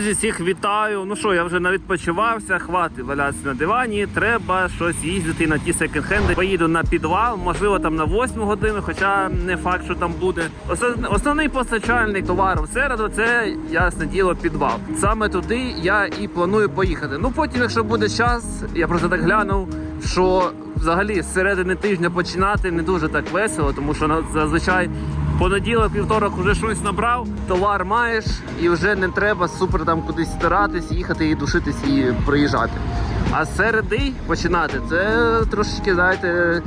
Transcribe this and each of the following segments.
Друзі, всіх вітаю. Ну що, я вже навідпочивався, хватить валятися на дивані. Треба щось їздити на ті секонд-хенди. Поїду на підвал, можливо, там на 8 годину, хоча не факт, що там буде. Основний постачальник товару в середу це ясне діло підвал. Саме туди я і планую поїхати. Ну потім, якщо буде час, я просто так глянув, що взагалі з середини тижня починати не дуже так весело, тому що зазвичай Понеділок, вівторок вже щось набрав, товар маєш, і вже не треба супер там кудись старатись, їхати і душитись і проїжджати. А середи починати це трошечки, знаєте,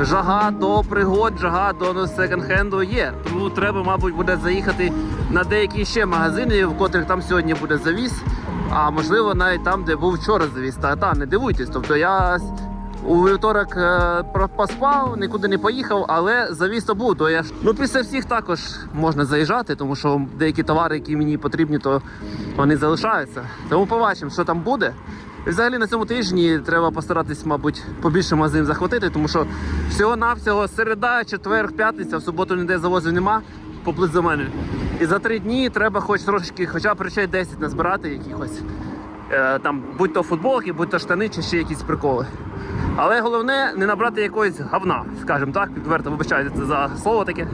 жага до пригод, жага до ну, секонд-хенду є. Тому треба, мабуть, буде заїхати на деякі ще магазини, в котрих там сьогодні буде завіс. А можливо, навіть там, де був вчора завіс. Та та не дивуйтесь. Тобто я у вівторок е, поспав, нікуди не поїхав, але завіз був. То я ну після всіх також можна заїжджати, тому що деякі товари, які мені потрібні, то вони залишаються. Тому побачимо, що там буде. І взагалі на цьому тижні треба постаратись, мабуть, побільше магазинів захватити, тому що всього-навсього середа, четвер, п'ятниця, в суботу ніде завозів нема поблизу мене. І за три дні треба хоч трошки, хоча б речей 10 назбирати якихось. Е, там, будь то футболки, будь то штани чи ще якісь приколи. Але головне не набрати якогось говна, скажімо так, відверто вибачайте за слово таке.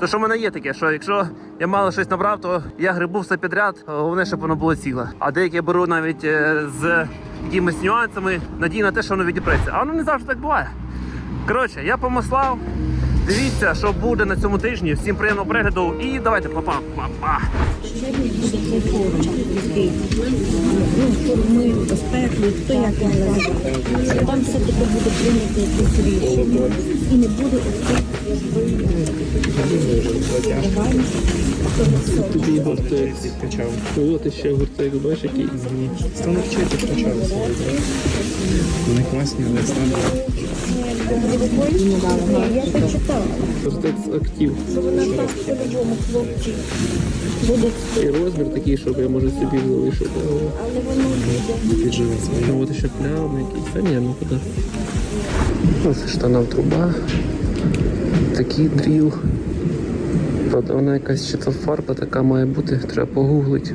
То що в мене є таке, що якщо я мало щось набрав, то я грибу все підряд, головне, щоб воно було ціле. А деякі беру навіть е, з якимись нюансами, надію на те, що воно відіпреться. А воно не завжди так буває. Коротше, я помослав. Дивіться, що буде на цьому тижні. Всім приємного перегляду і давайте папа. Па-па. Сьогодні буде кайфово, такий, ну, форми, безпеку, хто як називає. Там все-таки буде прийнято рішення і не буде оцих Тобі. От ще гуртек, бачиш, який. Стане вчити почалося. Вони класні, але буде, І розмір такий, щоб я може собі залишив. але воно буде. Ну от ще плями якісь. Та ні, ну куди. Ось штанам труба. Такий дріл. Правда, вона якась чи то фарба така має бути, треба погуглити.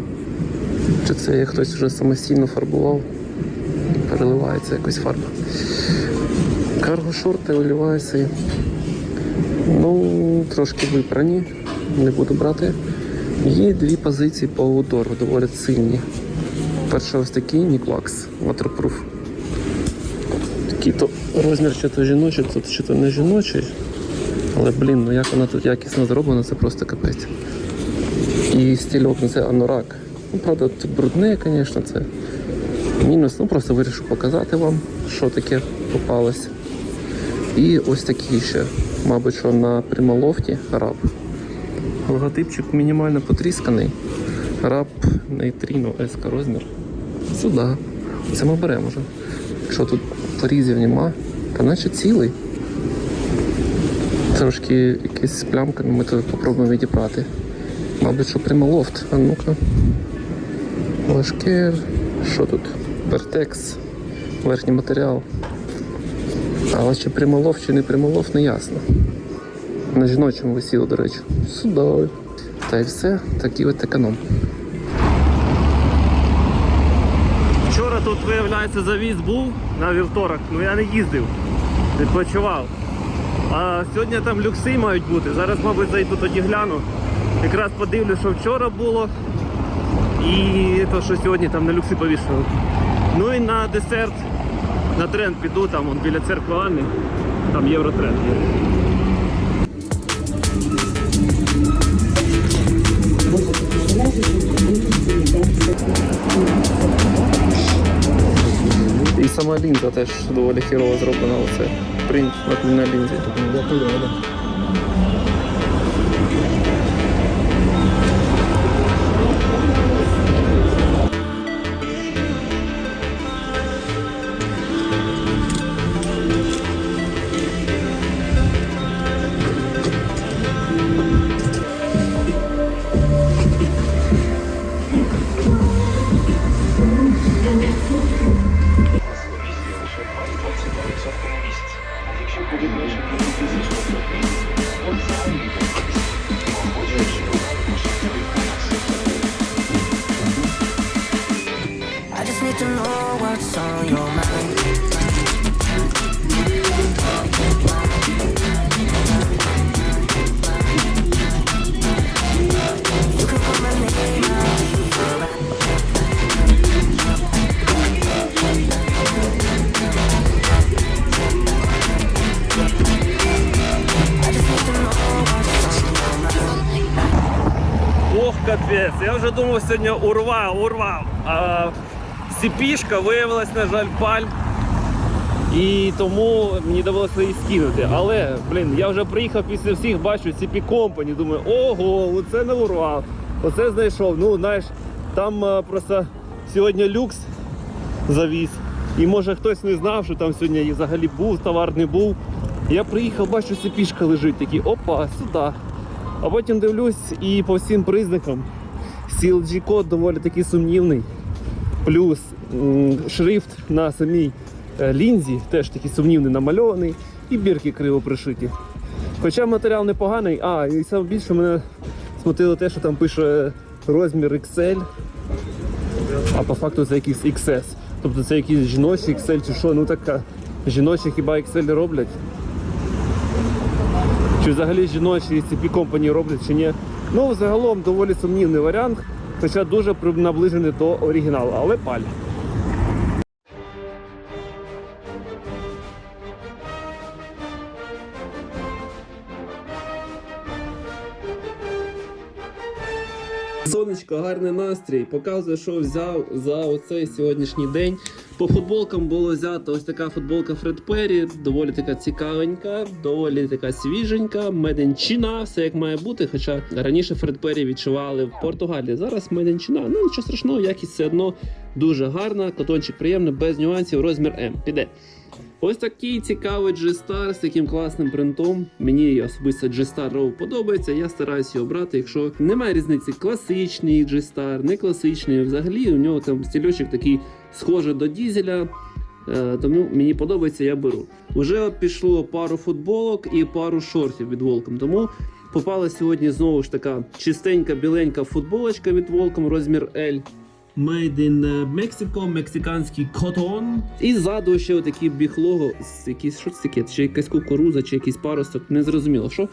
Чи це хтось вже самостійно фарбував, переливається якось фарба. Карго-шорти олівайси. Ну, трошки випрані, не буду брати. Є дві позиції по аудору, доволі сильні. Перший ось такий Ніквакс Waterproof. Такий то розмір чи то жіночий, тут чи то не жіночий. Але блін, ну як вона тут якісно зроблена, це просто капець. І стільок, ну це анорак. Ну, правда, тут брудне, звісно, це мінус. Ну просто вирішив показати вам, що таке попалось. І ось такий ще, мабуть, що на прималофті раб. Логотипчик мінімально потрісканий. Раб нейтріно S розмір. Сюди. Це ми беремо вже. Якщо тут порізів нема, то наче цілий. Трошки якісь плямки, ну ми тут попробуємо відібрати. Мабуть, що прималофт. А ну-ка. Важке. Що тут? Вертекс. Верхній матеріал. Але чи прималов, чи не прималов, не ясно. На жіночому висіло, до речі. Сюди. Та й все. Такий от економ. Вчора тут, виявляється, завіз був на вівторок, ну я не їздив, відпочивав. А сьогодні там люкси мають бути. Зараз, мабуть, зайду тоді гляну. Якраз подивлю, що вчора було. І то, що сьогодні там на люкси повішали. Ну і на десерт, на тренд піду, там он, біля церкви Анни, там євротренд є. І сама лінза теж доволі хірово зроблена. Оце принт на, на лінзі. Я вже думав сьогодні урвав, урвав. А сіпішка виявилась, на жаль, паль. І тому мені довелося її скинути. Але, блін, я вже приїхав після всіх, бачу CP Company, думаю, ого, оце не урвав, оце знайшов. Ну, знаєш, там а, просто сьогодні люкс завіз. І може хтось не знав, що там сьогодні взагалі був, товар не був. Я приїхав, бачу, цепішка лежить, такий, опа, сюди. А потім дивлюсь і по всім признакам CLG код доволі таки сумнівний. Плюс шрифт на самій е, лінзі теж такий сумнівний намальований, і бірки криво пришиті. Хоча матеріал непоганий, а і саме більше мене смутило те, що там пише розмір XL, а по факту це якийсь XS. Тобто це якийсь жіночий XL чи що, ну така жіночі хіба XL роблять? Чи взагалі жіночі CP Company роблять чи ні. Ну, загалом доволі сумнівний варіант, хоча дуже наближений до оригіналу, але паль. Сонечко, гарний настрій. Показує, що взяв за оцей сьогоднішній день. По футболкам було взято ось така футболка Фред Перрі, доволі така цікавенька, доволі така свіженька, меденчина, все як має бути. Хоча раніше Фред Перрі відчували в Португалії. Зараз меденчина. Ну нічого страшного, якість все одно дуже гарна. Котончик приємний, без нюансів. Розмір М. Піде. Ось такий цікавий G-Star з таким класним принтом. Мені особисто G-Star Raw подобається. Я стараюся його брати. Якщо немає різниці, класичний G-Star, не класичний. Взагалі у нього там стільочок такий схожий до дізеля. Е, Тому мені подобається, я беру. Уже пішло пару футболок і пару шортів від Волком. Тому попала сьогодні знову ж така чистенька біленька футболочка від Волком, розмір L. Made in е, Mexico, мексиканський котон. І ззаду ще отакий біг-лого, з якийсь що це таке, чи якась кукуруза, чи якийсь паросток, не зрозуміло. Що?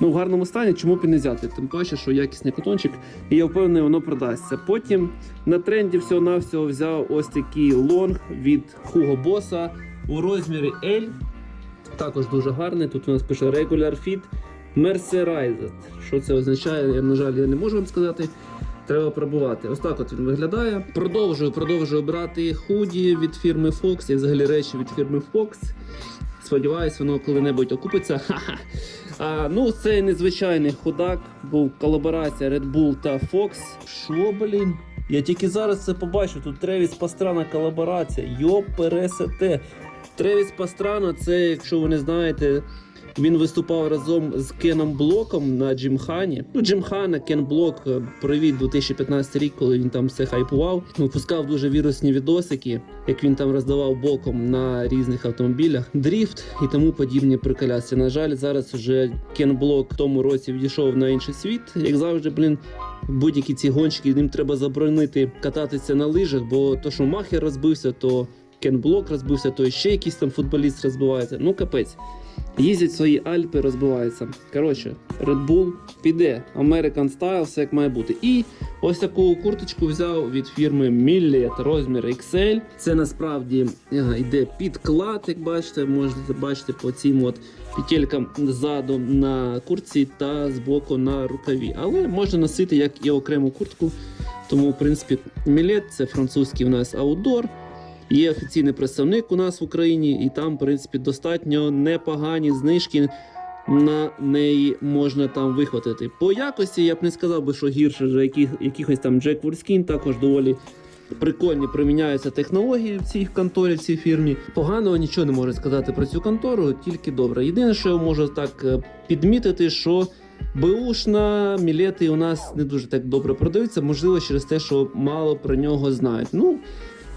Ну, в гарному стані, чому б і не взяти? Тим паче, що якісний котончик, і я впевнений, воно продасться. Потім на тренді всього-навсього взяв ось такий лонг від Hugo Boss у розмірі L. Також дуже гарний. Тут у нас пише Regular Fit Mercerized. Що це означає? Я, на жаль, я не можу вам сказати. Треба пробувати. Ось так от він виглядає. Продовжую, продовжую брати худі від фірми Fox і взагалі речі від фірми Fox. Сподіваюсь, воно коли-небудь окупиться. Ха-ха. А, ну, це незвичайний ходак, Був колаборація Red Bull та Fox. Що, блін? Я тільки зараз це побачу. Тут Тревіс Пастрана колаборація. Йо пересете. Тревіс Пастрана, це, якщо ви не знаєте, він виступав разом з Кеном Блоком на Джимхані. Ну, Джимхана, Кен Блок е, провів 2015 рік, коли він там все хайпував. Випускав дуже вірусні відосики, як він там роздавав боком на різних автомобілях, дріфт і тому подібні приколясті. На жаль, зараз уже Кен Блок в тому році відійшов на інший світ. Як завжди, блін, будь-які ці гонщики, їм треба заборонити кататися на лижах, бо то, що Махер розбився, то Кен Блок розбився, то ще якийсь там футболіст розбивається. Ну капець. Їздять свої Альпи, розбиваються. Коротше, Red Bull піде. American Style, все як має бути. І ось таку курточку взяв від фірми Millet, розмір XL. Це насправді ага, йде підклад, як бачите, можете бачити по цим от петелькам ззаду на куртці та збоку на рукаві. Але можна носити як і окрему куртку. Тому, в принципі, Millet – це французький у нас аутдор. Є офіційний представник у нас в Україні, і там, в принципі, достатньо непогані знижки на неї можна там вихватити. По якості я б не сказав би, що гірше за яких, якихось там Jack Wolfskin, також доволі прикольні приміняються технології в цій конторі, в цій фірмі. Поганого нічого не можу сказати про цю контору, тільки добре. Єдине, що я можу так е, підмітити, що Бушна мілети у нас не дуже так добре продаються, можливо, через те, що мало про нього знають. Ну,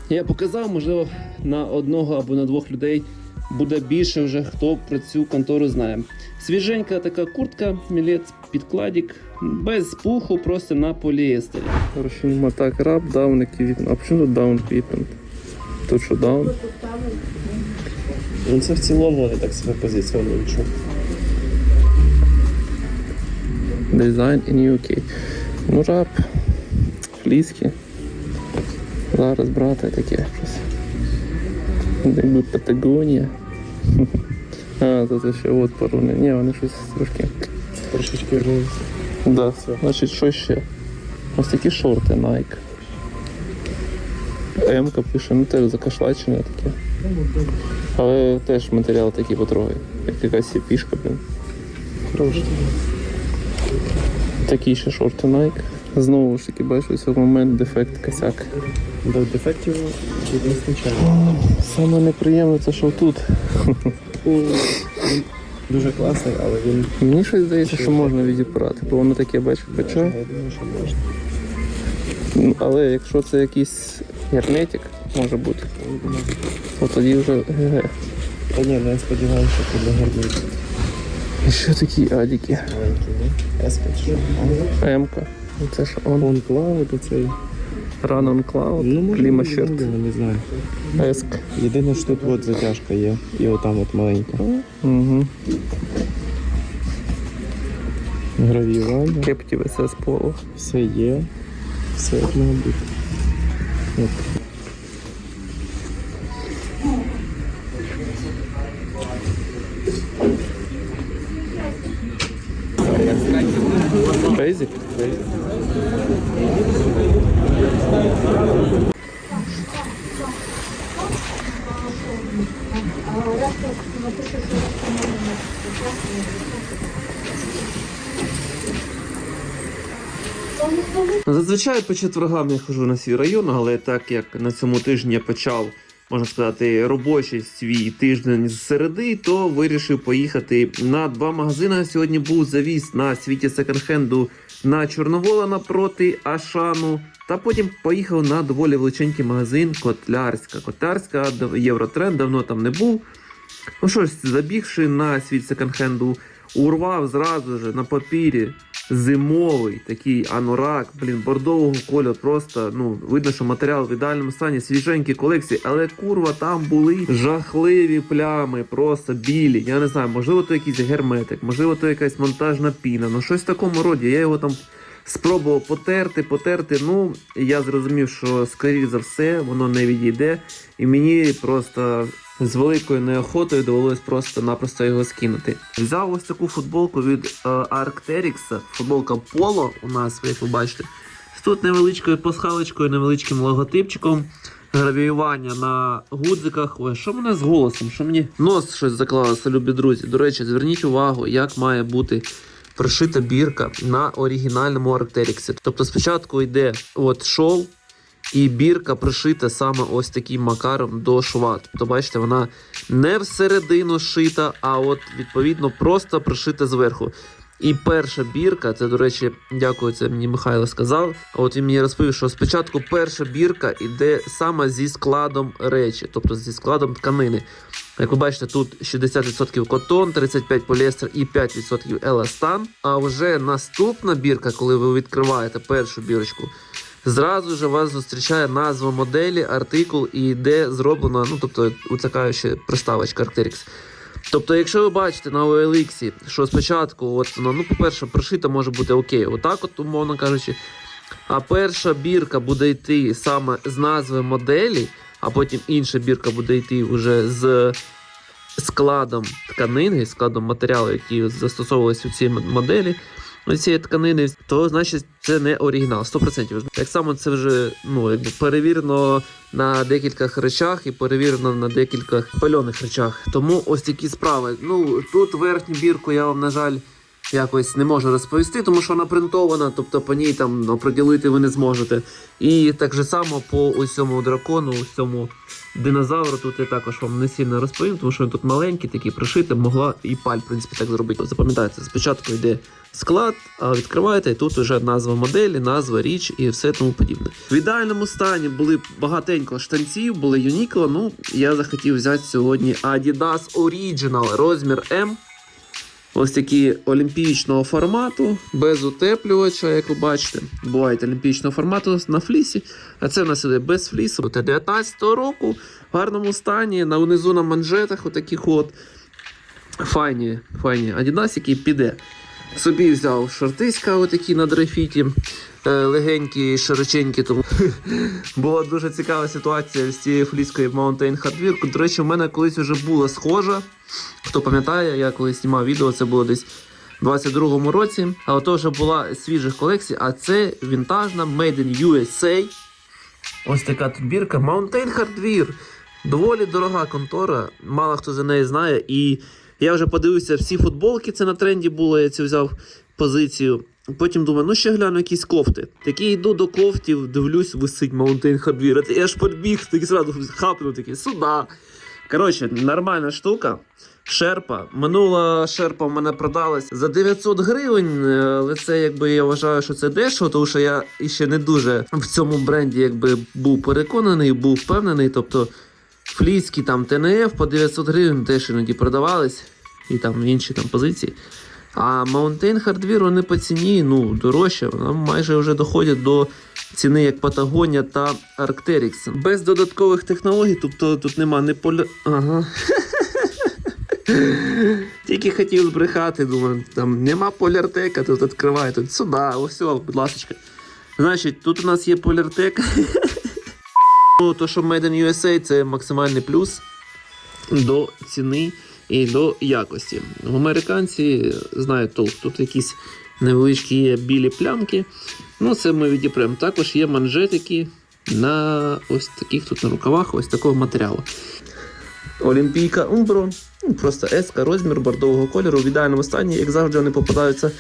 я показав, можливо, на одного або на двох людей буде більше вже хто про цю контору знає. Свіженька така куртка, мілець, підкладік, без пуху, просто на поліестері. Короче, мотак раб, даун еквіпмент. А чому тут даун еквіпмент? Тут що даун. Ну це в цілому вони так себе позиціонують. що Дизайн in UK. Ну, раб, фліски. Зараз брати таке щось. Якби Патагонія. А, тут ще от пару. не- Ні, вони щось трошки. Трошечки Да. Значить, що ще? Ось такі шорти Nike. М-ка пише, ну теж закашлачене таке. Але теж матеріал такий потрогай. Як якась пішка, блін. хороші. Такі ще шорти Nike. Знову ж таки, бачу, в момент дефект косяк. До дефектів не случайно. Саме неприємне це що тут. Дуже класний, але він Мені щось здається, що можна відібрати, бо воно таке, бачу, хоча. я думаю, що можна. Ну, Але якщо це якийсь герметик, може бути, то тоді вже ГГ. Та ні, ну я сподіваюся, що це для гарбів І ще такі адіки. маленький, ні? Еска чи М-ка. Це ж он. Он Cloud оцей. Run on Cloud, Ну, може, Кліма бути, не знаю. Еск. Єдине, що тут от затяжка є. І отам от маленька. Угу. Гравіювання. Кептів СС Поло. Все є. Все як має бути. От. Бейзик. Зазвичай по четвергам я хожу на свій район, але так як на цьому тижні я почав, можна сказати, робочий свій тиждень з середи, то вирішив поїхати на два магазини. Сьогодні був завіз на світі секонд-хенду на Чорновола напроти Ашану. Та потім поїхав на доволі величенький магазин Котлярська. Котлярська Євротренд давно там не був. Ну що ж, забігши на світ секонд-хенду, урвав зразу ж на папірі зимовий такий анорак, блін, бордового кольору. Просто ну видно, що матеріал в ідеальному стані, свіженькі колекції, але курва там були жахливі плями, просто білі. Я не знаю, можливо, то якийсь герметик, можливо, то якась монтажна піна. Ну щось в такому роді. Я його там. Спробував потерти, потерти. Ну, я зрозумів, що скоріш за все воно не відійде, і мені просто з великою неохотою довелось просто-напросто його скинути. Взяв ось таку футболку від е, Arcteryx, футболка Polo у нас, як ви бачите. Тут невеличкою пасхалочкою, невеличким логотипчиком. Гравіювання на гудзиках. Ой, що мене з голосом? Що мені нос щось заклалося, любі друзі. До речі, зверніть увагу, як має бути пришита бірка на оригінальному Arcteryx. Тобто спочатку йде от шов, і бірка пришита саме ось таким макаром до шва. Тобто, бачите, вона не всередину шита, а от відповідно просто пришита зверху. І перша бірка, це, до речі, дякую, це мені Михайло сказав. От він мені розповів, що спочатку перша бірка йде саме зі складом речі, тобто зі складом тканини. Як ви бачите, тут 60% котон, 35% поліестер і 5% еластан. А вже наступна бірка, коли ви відкриваєте першу бірочку, зразу ж вас зустрічає назва моделі, артикул і де зроблено, ну тобто, така приставочка Arcteryx. Тобто, якщо ви бачите на OLX, що спочатку, от, ну, ну, по-перше, прошита може бути окей, отак, от, умовно кажучи. А перша бірка буде йти саме з назви моделі, а потім інша бірка буде йти вже з складом тканини, складом матеріалу, які застосовувалися у цій моделі. Ну, Цієї тканини, то значить це не оригінал, 100%. Так само це вже ну, якби перевірено на декількох речах і перевірено на декількох пальоних речах. Тому ось такі справи. Ну тут верхню бірку я вам, на жаль, якось не можу розповісти, тому що вона принтована, тобто по ній там ну, ви не зможете. І так же само по ось цьому дракону, ось цьому динозавру тут я також вам не сильно розповім, тому що він тут маленький, такий пришитий, могла і паль, в принципі, так зробити. Запам'ятайте, спочатку йде склад, а відкриваєте, і тут вже назва моделі, назва річ і все тому подібне. В ідеальному стані були багатенько штанців, були Uniqlo, ну я захотів взяти сьогодні Adidas Original розмір М. Ось такі олімпійського формату, без утеплювача, як ви бачите. Бувають олімпійського формату на флісі. А це в нас іде без флісу. Це 19-го року в гарному стані. На унизу на манжетах отаких от. Файні, файні адідасики піде. Собі взяв шортиська отакі на дрейфіті, е, легенькі, широченькі. Тому була дуже цікава ситуація з цією фліскою Mountain Hardware. До речі, в мене колись вже була схожа. Хто пам'ятає, я коли знімав відео, це було десь у 22-му році. Але то вже була з свіжих колекцій, а це вінтажна Made in USA. Ось така тут бірка Mountain Hardware. Доволі дорога контора, мало хто за неї знає. І я вже подивився всі футболки, це на тренді було, я це взяв позицію. Потім думаю, ну ще гляну якісь кофти. Такі йду до кофтів, дивлюсь, висить Mountain Hardware. Я ж підбіг, такий зразу хапнув такий, сюда. Коротше, нормальна штука. Шерпа. Минула шерпа в мене продалась за 900 гривень, е, але це якби я вважаю, що це дешево, тому що я ще не дуже в цьому бренді якби був переконаний, був впевнений. Тобто фліські там ТНФ по 900 гривень теж іноді продавались, і там інші там позиції. А Mountain Hardware вони по ціні ну, дорожче, вони майже вже доходять до ціни як Patagonia та Arcteryx. Без додаткових технологій, тобто тут нема не поля. Ага. Тільки хотів збрехати, думаю, там нема поляртека, тут відкривай, тут сюди, ось, будь ласка. Значить, тут у нас є поляртек. Ну, То, що Made in USA, це максимальний плюс до ціни і до якості. Американці знають толк. Тут якісь невеличкі є білі плямки. Ну, це ми відіпремо. Також є манжетики на ось таких тут на рукавах, ось такого матеріалу. Олімпійка Умбро, ну, просто еска, розмір бордового кольору в ідеальному стані, як завжди, вони попадаються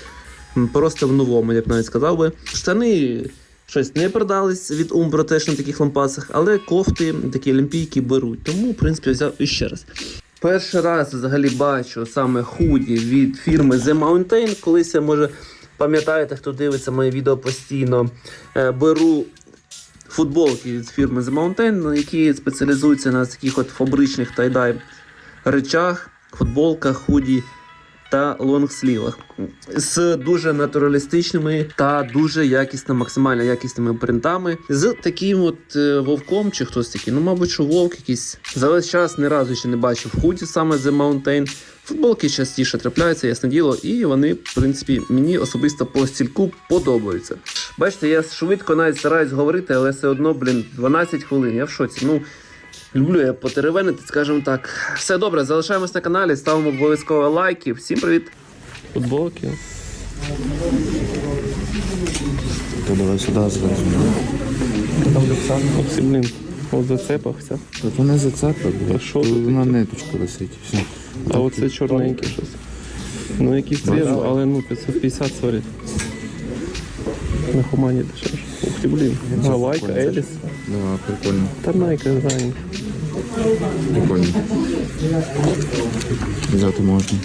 просто в новому, я б навіть сказав би. Штани щось не продались від Умбро теж на таких лампасах, але кофти такі олімпійки беруть. Тому, в принципі, взяв іще раз. Перший раз взагалі бачу саме худі від фірми The Mountain. Колись я може пам'ятаєте, хто дивиться моє відео постійно. е, Беру футболки від фірми The Mountain, які спеціалізуються на таких от фабричних тайдай речах, футболках, худі та лонгслівах з дуже натуралістичними та дуже якісно, максимально якісними принтами. З таким от е, вовком чи хтось такий. Ну, мабуть, що вовк якийсь. За весь час ні разу ще не бачив худі саме The Mountain. Футболки частіше трапляються, ясне діло, і вони, в принципі, мені особисто по стільку подобаються. Бачите, я швидко навіть стараюсь говорити, але все одно, блін, 12 хвилин. Я в шоці. Ну, люблю я потеревенити, скажімо так. Все добре, залишаємось на каналі, ставимо обов'язково лайки. Всім привіт! Футболки. То давай сюди зразу. Там. Оці, блін, у зацепах. Та то не що тут вона ниточка висить. Все. А оце чорненьке щось. Ну якийсь цвіт, але ну 550, сорі. На хумані дешевше. Ух ти, блін. Гавайка, Еліс. Да, прикольно. Та найка, не знаю. Прикольно. Взяти можна.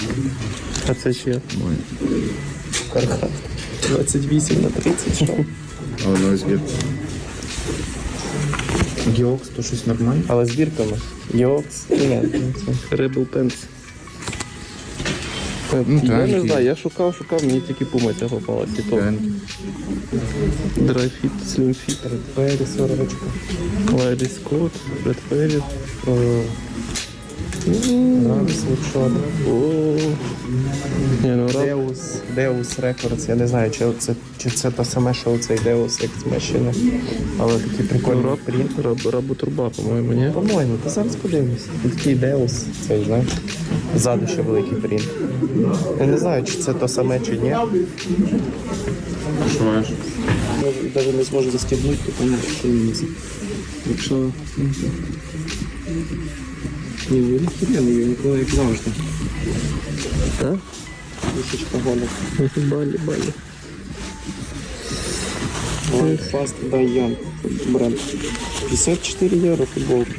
А це ще Ой. Кархат. 28 на 30, що? А воно збір. Гіокс, то щось нормально? Але з бірками. Йокс. Rebel Pants. Ну, Я не знаю, я шукав, шукав, мені тільки пума ця попала. Драйфіт, слімфіт. Редфері, сорочка. Лайлі Скотт, Red Deus, Deus Records. Я не знаю, чи це, чи це те саме, що цей Deus Ex Machina. Але такий ну, прикольний раб, раб, рабу по-моєму, ні? По-моєму, ти зараз подивимось. Такий Deus, цей, знаєш. Ззаду ще великий принт. Я не знаю, чи це то саме, чи ні. Що маєш? Навіть не зможу застібнути, тому що він Якщо... Ні, він хірений, він коли як завжди. Так? Височка гола. Балі, балі. Ой, Fast Die бренд. 54 євро футболка.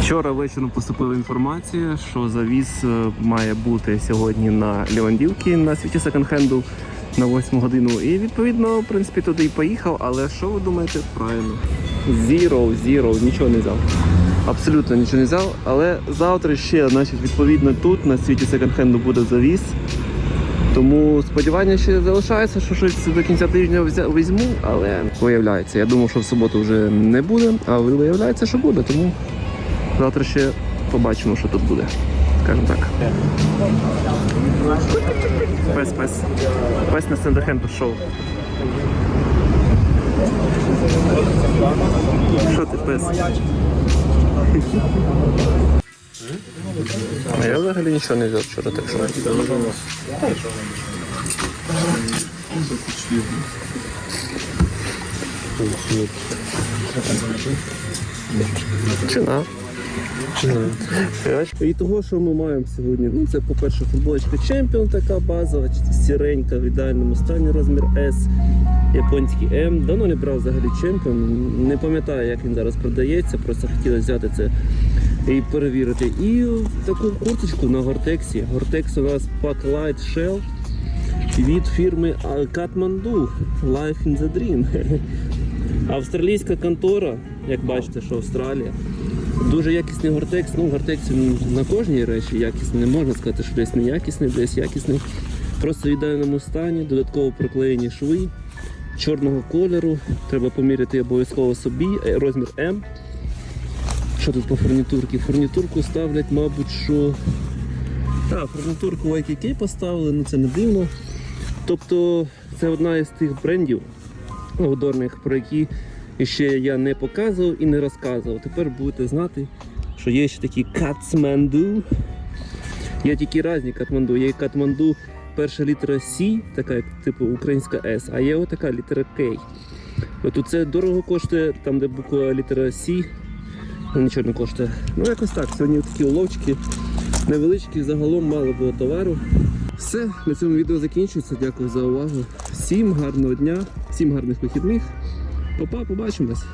Вчора вечором поступила інформація, що завіз е, має бути сьогодні на Лівандівці на світі секонд-хенду на 8 годину. І відповідно, в принципі, туди і поїхав. Але що ви думаєте? Правильно. Zero, zero, нічого не взяв. Абсолютно нічого не взяв, але завтра ще, значить, відповідно тут на світі секонд-хенду буде завіс. Тому сподівання ще залишається, що щось до кінця тижня візьму, але виявляється. Я думав, що в суботу вже не буде, а виявляється, що буде. Тому завтра ще побачимо, що тут буде. Скажімо так. Пес, пес. Пес на секонд-хенд пішов. Що ти пес? А я взагалі нічого не взяв вчора, так що. Чина. І того, що ми маємо сьогодні, ну це, по-перше, футболочка Champion така базова, сіренька в ідеальному стані розмір S, японський M. Давно не брав взагалі Champion, не пам'ятаю, як він зараз продається, просто хотілося взяти це і перевірити. І таку курточку на Гортексі. Гортекс у нас Pack Light Shell від фірми Kathmandu Life in the Dream. Австралійська контора, як бачите, що Австралія. Дуже якісний гортекс. Ну, гортекс на кожній речі якісний. Не можна сказати, що десь неякісний, десь якісний. Просто в ідеальному стані, додатково проклеєні шви чорного кольору. Треба поміряти обов'язково собі. Е, Розмір М. Що тут по фурнітурці? Фурнітурку ставлять, мабуть, що. Так, фурнітурку YKK поставили, ну це не дивно. Тобто це одна із тих брендів аудорних, про які ще я не показував і не розказував. Тепер будете знати, що є ще такі Кацманду. Є тільки різні Катманду. Є Катманду перша літера С, така як типу українська С, а є отака літера К. От це дорого коштує, там де буква літера С, нічого не коштує. Ну якось так. Сьогодні такі уловчики невеличкі, загалом мало було товару. Все, на цьому відео закінчується. Дякую за увагу. Всім гарного дня, всім гарних вихідних. Па-па, побачимось.